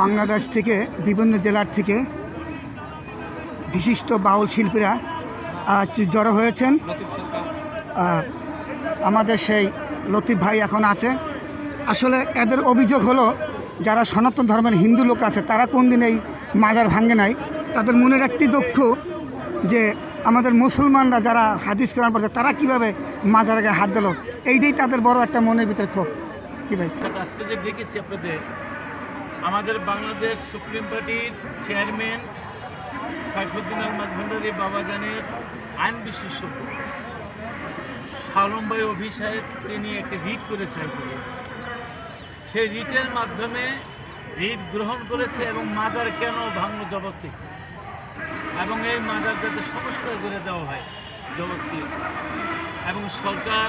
বাংলাদেশ থেকে বিভিন্ন জেলার থেকে বিশিষ্ট বাউল শিল্পীরা আজ জড়ো হয়েছেন। আমাদের সেই লতিফ ভাই এখন আছে। আসলে এদের অভিযোগ হলো যারা সনাতন ধর্মের হিন্দু লোক আছে তারা কোন দিন এই মাজার ভাঙ্গে নাই। তাদের মনের একটি দুঃখ যে আমাদের মুসলমানরা যারা হাদিস কোরআন পড়ছে তারা কীভাবে মাজার গায়ে হাত দিল? এইটাই তাদের বড় একটা মনের ভিতরে ক্ষোভ। আজকে যে দেখেছি আপনাদের, আমাদের বাংলাদেশ সুপ্রিম পার্টির চেয়ারম্যান সাইফুদ্দিন আল মাজভান্ডারি বাবাজানের আইন বিশেষজ্ঞ, শালম ভাই অভিষেক তিনি একটি রিট করে সাইফুল সেই রিটের মাধ্যমে রিট গ্রহণ করেছে এবং মাজার কেন ভাঙল জবাব চেয়েছে। এবং এই মাজার যাতে সংস্কার করে দেওয়া হয়, জবাব চেয়েছে। এবং সরকার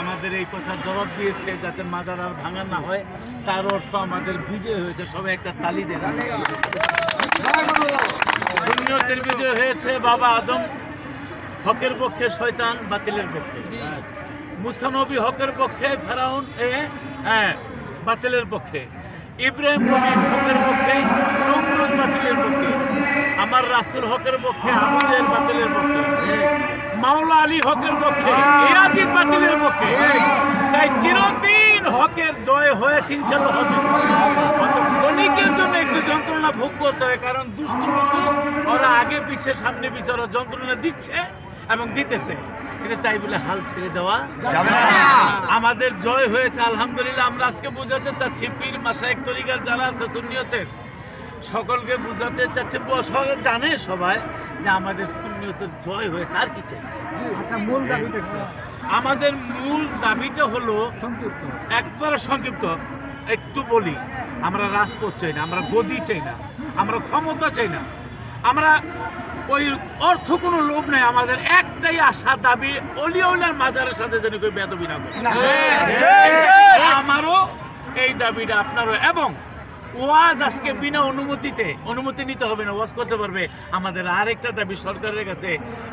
আমাদের এই কথার জবাব দিয়েছে যাতে মাজার আর ভাঙা না হয় তার অর্থ আমাদের বিজয় হয়েছে। সবাই একটা তালি দেন। সুন্নিয়তের বিজয় হয়েছে বাবা আদম। হকের পক্ষে শয়তান বাতিলের পক্ষে। মুসানবী হকের পক্ষে ফেরাউন এ হ্যাঁ বাতিলের পক্ষে। ইব্রাহিম নবী হকের পক্ষে নমরুদ বাতিলের পক্ষে। আমার রাসুল হকের পক্ষে আবু বাতিলের পক্ষে। আলী হকের পক্ষে ইয়াজিদ বাতিলের পক্ষে। তাই চিরদিন হকের জয় হয়েছে ইনশাল্লাহ হবে। ক্ষণিকের জন্য একটু যন্ত্রণা ভোগ করতে হয় কারণ দুষ্ট লোক ওরা আগে পিছে সামনে পিছে ওরা যন্ত্রণা দিচ্ছে এবং দিতেছে। কিন্তু তাই বলে হাল ছেড়ে দেওয়া আমাদের জয় হয়েছে আলহামদুলিল্লাহ। আমরা আজকে বোঝাতে চাচ্ছি পীর মাসায়েক তরিকার যারা আছে সুন্নিয়তের সকলকে বোঝাতে চাচ্ছি জানে সবাই যে আমাদের সুন্নিয়তের জয় হয়েছে আর কি চাই? আচ্ছা মূল দাবিটা আমাদের মূল দাবিটা হলো সংক্ষিপ্ত। একবারে সংক্ষিপ্ত একটু বলি আমরা রাজপথ চাই না আমরা গদি চাই না আমরা ক্ষমতা চাই না আমরা ওই অর্থ কোনো লোভ নাই আমাদের একটাই আশা দাবি অলিউলার মাজারের সাথে যেন কেউ বেদবি না করে। আমারও এই দাবিটা আপনারও এবং ওয়াজ আজকে বিনা অনুমতিতে অনুমতি নিতে হবে না ওয়াজ করতে পারবে। আমাদের আরেকটা দাবি সরকারের কাছে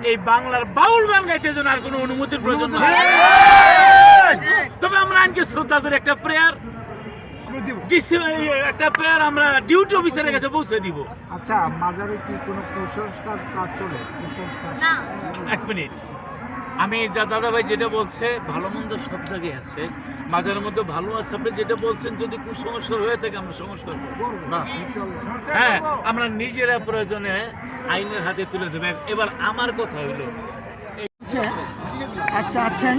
এই বাংলার বাউল গান গাইতে যেন আর কোনো অনুমতির প্রয়োজন না হয়। তবে আমরা আজকে শ্রদ্ধা করে একটা প্রেয়ার একটা প্রেয়ার আমরা ডিউটি অফিসারের কাছে পৌঁছে দিব। আচ্ছা মাজারে কি কোনো কুসংস্কার কাজ চলে? কুসংস্কার? এক মিনিট। আমি যা দাদা ভাই যেটা বলছে ভালো মন্দ সব জায়গায় আছে। মাঝের মধ্যে ভালো আছে আপনি যেটা বলছেন যদি কুসংস্কার হয়ে থাকে আমরা সংস্কার করব। হ্যাঁ আমরা নিজেরা প্রয়োজনে আইনের হাতে তুলে দেবো। এবার আমার কথা হইল আচ্ছা আছেন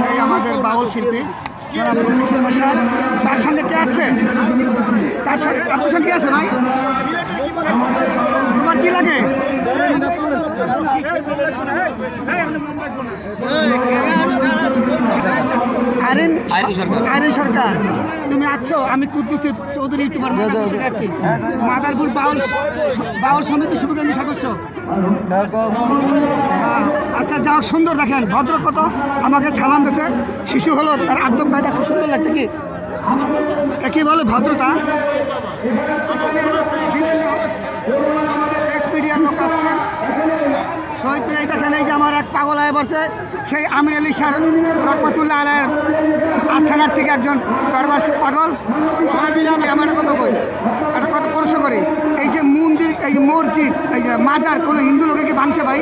সেই আমাদের বাউল শিল্পী। তার সঙ্গে কে আছে? তার সঙ্গে আপনার সঙ্গে কে আছে ভাই? তোমার কি লাগে? আইরিন সরকার। তুমি আছো আমি কুদ্দুস চৌধুরী তোমার মাদারপুর থেকে আছি। মাদারপুর বাউল বাউল সমিতি শুভকেন্দ্র সদস্য। হ্যাঁ, আচ্ছা যাও সুন্দর দেখেন ভদ্র কত আমাকে সালাম দিয়েছে। শিশু হলো তার আদ্যম ভাইটা খুব সুন্দর লাগছে কি? একে বলে ভদ্রতা। বিভিন্ন প্রেস মিডিয়ার লোক আছেন শহীদ মিনাই দেখেন এই যে আমার এক পাগল হয়ে বসে সেই আমির আলী স্যার রহমতুল্লাহ আলের আস্থানার থেকে একজন দরবার পাগল। আমার কথা কই একটা কথা প্রশ্ন করি এই যে মন্দির এই যে মসজিদ এই যে মাজার কোনো হিন্দু লোকে কি ভাঙছে ভাই?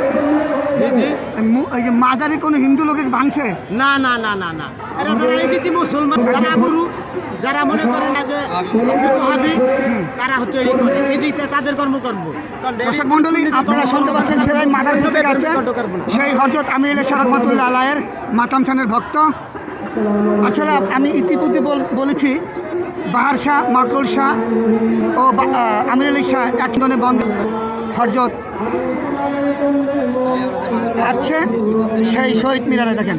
এই যে মাজারে কোনো হিন্দু লোকে ভাঙছে? না না না না না। এরা যারা এই যে মুসলমান যারা গুরু যারা মনে করে না যে তারা হচ্ছে করে। তাদের কর্মকর্ম। দর্শক মন্ডলী আপনারা শুনতে পাচ্ছেন সেরাই মাদার থেকে আছে সেই হজরত আমির আলী রহমতুল্লাহ আলায়ের মাতাম খানের ভক্ত। আসলে আমি ইতিপূর্বে বল- বলেছি বাহার শাহ মাকরুল শাহ ও আমির আলী শাহ এক দনে বন্ধ। হরজত আছে সেই শহীদ মিনারে দেখেন।